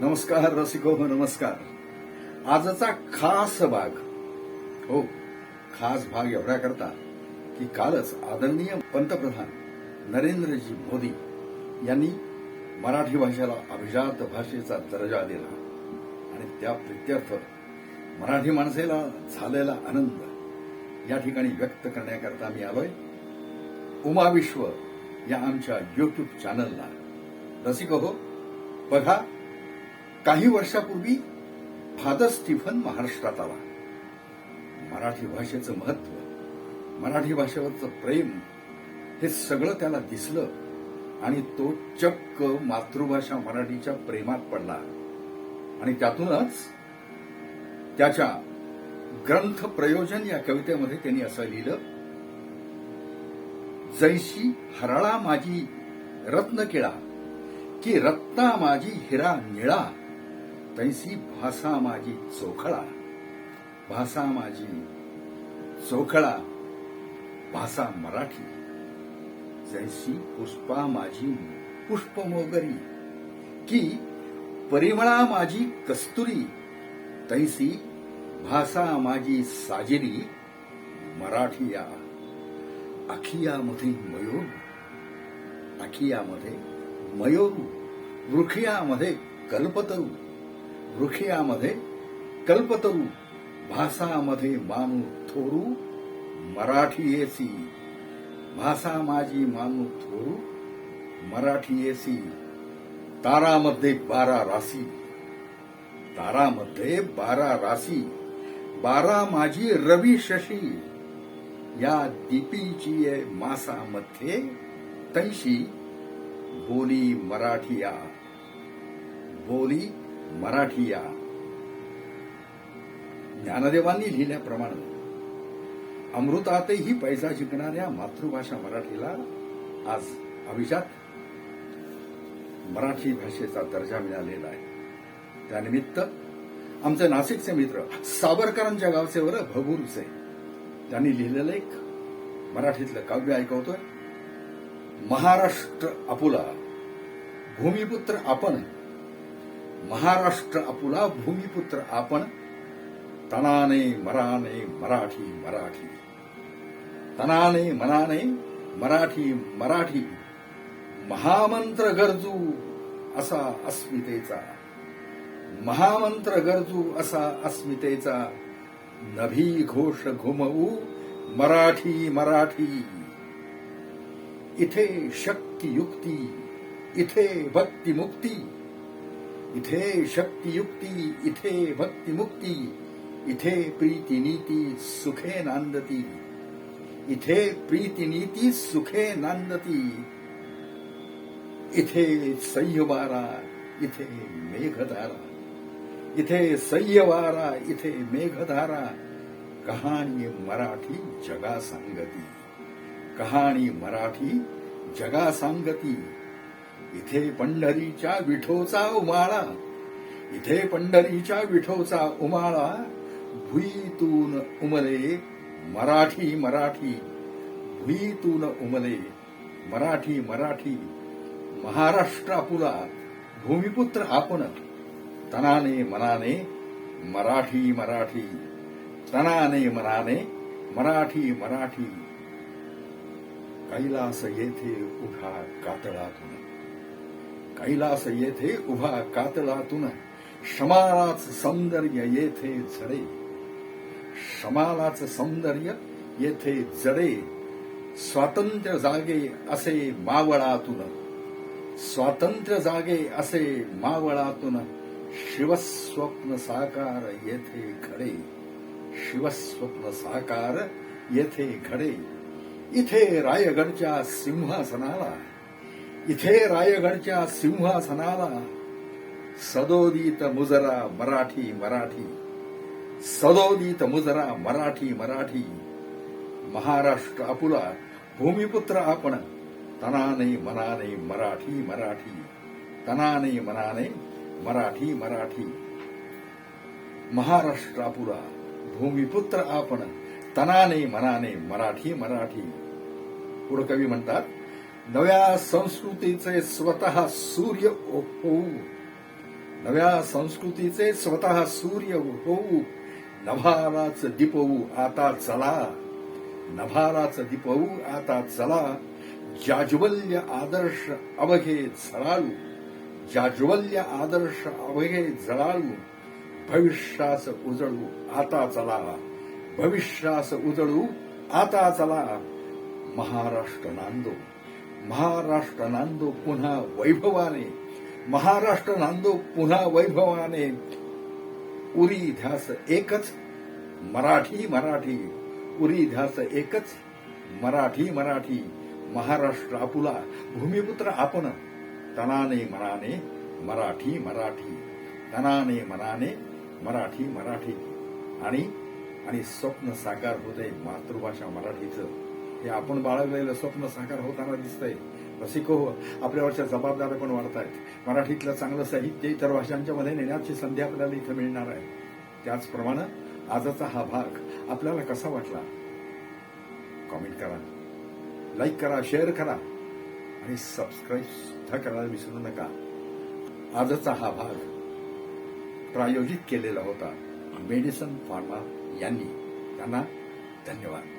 नमस्कार रसिको नमस्कार. आजचा खास भाग. हो खास भाग एवढ्या करता की कालच आदरणीय पंतप्रधान नरेंद्रजी मोदी यांनी मराठी भाषेला अभिजात भाषेचा दर्जा दिला. आणि त्या प्रित्यर्थ मराठी माणसेला झालेला आनंद या ठिकाणी व्यक्त करण्याकरता मी आलोय. उमा विश्व या आमच्या युट्यूब चॅनलला रसिक हो बघा काही वर्षापूर्वी फादर स्टीफन महाराष्ट्रात आला. मराठी भाषेचं महत्त्व मराठी भाषेवरचं प्रेम हे सगळं त्याला दिसलं आणि तो चक्क मातृभाषा मराठीच्या प्रेमात पडला. आणि त्यातूनच त्याच्या ग्रंथ प्रयोजन या कवितेमध्ये त्यांनी असं लिहिलं जैशी हराळा माझी रत्न केळा की रत्ना माझी हिरा निळा तैसी भाषा माझी चोखळा. भाषा माझी चोखळा. भाषा मराठी. जैसी पुष्पा माझी पुष्पमोगरी. की परिमळा माझी कस्तुरी. तैसी भाषा माझी साजिरी. मराठीया. अखियामध्ये मयूर. अखियामध्ये मयूर. वृखियामध्ये कल्पतरू. वृखियामध्ये कल्पतरू भासामध्ये मानू थोरू मराठी येसी. भाषा माझी मानू थोरू मराठी येसी. तारामध्ये बारा राशी तारामध्ये बारा राशी बारा माझी रवी शशी. या दीपीची मासामध्ये तैशी बोली मराठिया. बोली मराठिया. ज्ञानदेवांनी लिहिल्याप्रमाणे अमृतातही पैसा जिंकणाऱ्या मातृभाषा मराठीला आज अभिजात मराठी भाषेचा दर्जा मिळालेला आहे. त्यानिमित्त आमचे नाशिकचे मित्र सावरकरांच्या गावचे वर भगूरचे त्यांनी लिहिलेलं एक मराठीतलं काव्य ऐकवतोय. महाराष्ट्र आपुला भूमिपुत्र आपण महाराष्ट्र आपुला भूमिपुत्र आपण. तनाने मराने मराठी मराठी. तनाने मनाने मराठी मराठी. महामंत्र गरजू असा अस्मितेचा. महामंत्र गरजू असा अस्मितेचा. नभी घोष घुमवू मराठी मराठी. इथे शक्ती युक्ती इथे भक्ती मुक्ती इथे शक्तियुक्ती इथे भक्तिमुक्ती इथे प्रीतीनीती सुखे नांदती. इथे प्रीतीनीती सुखे नांदती. इथे सह्यवारा इथे मेघधारा. इथे सह्यवारा इथे मेघधारा. कहाणी मराठी जगा सांगती कहाणी मराठी जगा सांगती इथे पंढरीच्या विठोचा उमाळा. इथे पंढरीच्या विठोचा उमाळा. भुईतून उमले मराठी मराठी. भुईतून उमले मराठी मराठी. महाराष्ट्रापुला भूमिपुत्र आपण. तनाने मनाने मराठी मराठी. तनाने मनाने मराठी मराठी. कैलास येथे उठा कातळातून. कैलास येथे उभा कातळातून शमालाच सौंदर्य येथे झडे शमालाच सौंदर्य येथे जडे. स्वातंत्र्य जागे असे मावळातून. स्वातंत्र्य जागे असे मावळातून शिवस्वप्न साकार येथे घडे. शिवस्वप्न साकार येथे घडे. इथे रायगडच्या सिंहासनाला इथे रायगडच्या सिंहासनाला सदोदित मुजरा मराठी मराठी. सदोदित मुजरा मराठी मराठी. महाराष्ट्र आपुला भूमिपुत्र आपण. तनाने मनाने मराठी मराठी. तनाने मनाने मराठी मराठी. महाराष्ट्र आपुला भूमिपुत्र आपण. तनाने मनाने मराठी मराठी. पुढे कवी म्हणतात नव्या संस्कृतीचे स्वतः सूर्य होऊ नव्या संस्कृतीचे स्वतः सूर्य होऊ नभाराच दिपवू आता चला. नभाराच दिपवू आता चला. जाज्वल्य आदर्श अवघे झळाळू. जाज्वल्य आदर्श अवघे झळाळू. भविष्यास उजळू आता चला. भविष्यास उजळू आता चला. महाराष्ट्र नांदो. महाराष्ट्र नांदो पुन्हा वैभवाने. महाराष्ट्र नांदो पुन्हा वैभवाने. उरी ध्यास एकच मराठी मराठी. उरी ध्यास एकच मराठी मराठी. महाराष्ट्र आपुला भूमिपुत्र आपण. तनाने मनाने मराठी मराठी. तनाने मनाने मराठी मराठी. आणि आणि स्वप्न साकार होते मातृभाषा मराठीचं. हे आपण बाळगलेलं स्वप्न साकार होताना दिसतंय. रसिको हो आपल्यावरच्या जबाबदाऱ्या पण वाढत आहेत मराठीतलं चांगलं साहित्य इतर भाषांच्या मध्ये नेण्याची संधी आपल्याला इथं मिळणार आहे. त्याचप्रमाणे आजचा हा भाग आपल्याला कसा वाटला? कॉमेंट करा. लाईक करा शेअर करा. आणि सबस्क्राईब सुद्धा करायला विसरू नका. आजचा हा भाग प्रायोजित केलेला होता. मेडिसन फार्मा यांनी. त्यांना धन्यवाद.